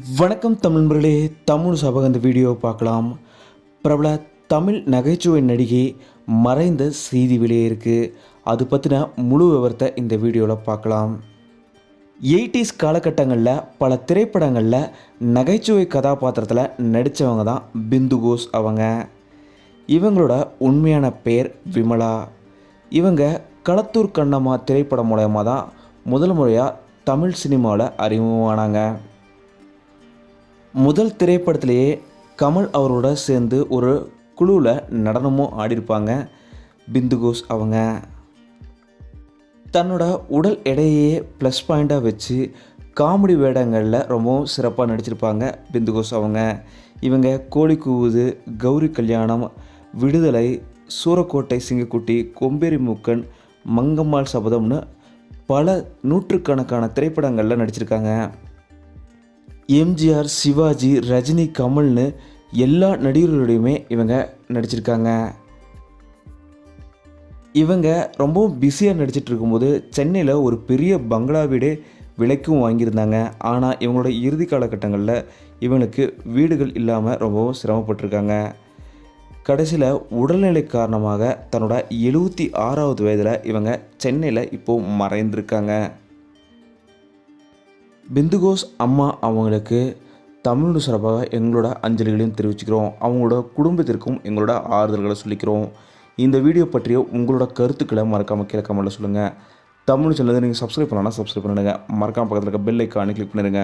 வணக்கம் தமிழ்மர்களே தமிழ் சபக இந்த வீடியோவை பார்க்கலாம். பிரபல தமிழ் நகைச்சுவை நடிகை மறைந்த செய்தி வெளியே இருக்குது அது பற்றின முழு விவரத்தை இந்த வீடியோவில் பார்க்கலாம். எயிட்டிஸ் காலகட்டங்களில் பல திரைப்படங்களில் நகைச்சுவை கதாபாத்திரத்தில் நடித்தவங்க தான் பிந்து கோஸ் அவங்க. இவங்களோட உண்மையான பெயர் விமலா. இவங்க களத்தூர் கண்ணம்மா திரைப்படம் மூலயமா தான் முதல் முறையாக தமிழ் சினிமாவில் அறிமுகமானாங்க. முதல் திரைப்படத்திலேயே கமல் அவரோட சேர்ந்து ஒரு குழுவில் நடனமும் ஆடியிருப்பாங்க. பிந்து கோஸ் அவங்க. தன்னோட உடல் எடையே ப்ளஸ் பாயிண்ட்டாக வச்சு காமெடி வேடங்களில் ரொம்பவும் சிறப்பாக நடிச்சிருப்பாங்க பிந்து கோஸ் அவங்க. இவங்க கோழி கூவுது கௌரி கல்யாணம் விடுதலை சூரக்கோட்டை சிங்கக்குட்டி கொம்பேரி மூக்கன் மங்கம்மாள் சபதம்னு பல நூற்றுக்கணக்கான திரைப்படங்களில் நடிச்சிருக்காங்க. எம்ஜிஆர் சிவாஜி ரஜினி கமல்னு எல்லா நடிகர்களோடையுமே இவங்க நடிச்சிருக்காங்க. இவங்க ரொம்பவும் பிஸியாக நடிச்சிட்டு இருக்கும்போது சென்னையில் ஒரு பெரிய பங்களா வீடு விலைக்கும் வாங்கியிருந்தாங்க. ஆனால் இவங்களோட இறுதி காலகட்டங்களில் இவங்களுக்கு வீடுகள் இல்லாமல் ரொம்பவும் சிரமப்பட்டிருக்காங்க. கடைசியில் உடல்நிலை காரணமாக தன்னோட எழுபத்தி ஆறாவது வயதில் இவங்க சென்னையில் இப்போது மறைந்திருக்காங்க. பிந்துகோஸ் அம்மா அவங்களுக்கு தமிழ் சார்பாக எங்களோட அஞ்சலிகளையும் தெரிவிச்சுக்கிறோம். அவங்களோட குடும்பத்திற்கும் எங்களோட ஆறுதல்களை சொல்லிக்கிறோம். இந்த வீடியோ பற்றிய உங்களோட கருத்துக்களை மறக்காமல் கீழே கமெண்ட்டில் சொல்லுங்கள் தமிழ் சேனல் நீங்கள் சப்ஸ்கிரைப் பண்ணலாம் சப்ஸ்கிரைப் பண்ணிடுங்க. மறக்காமல் பக்கத்தில் இருக்க பெல் ஐக்கானே கிளிக் பண்ணிடுங்க.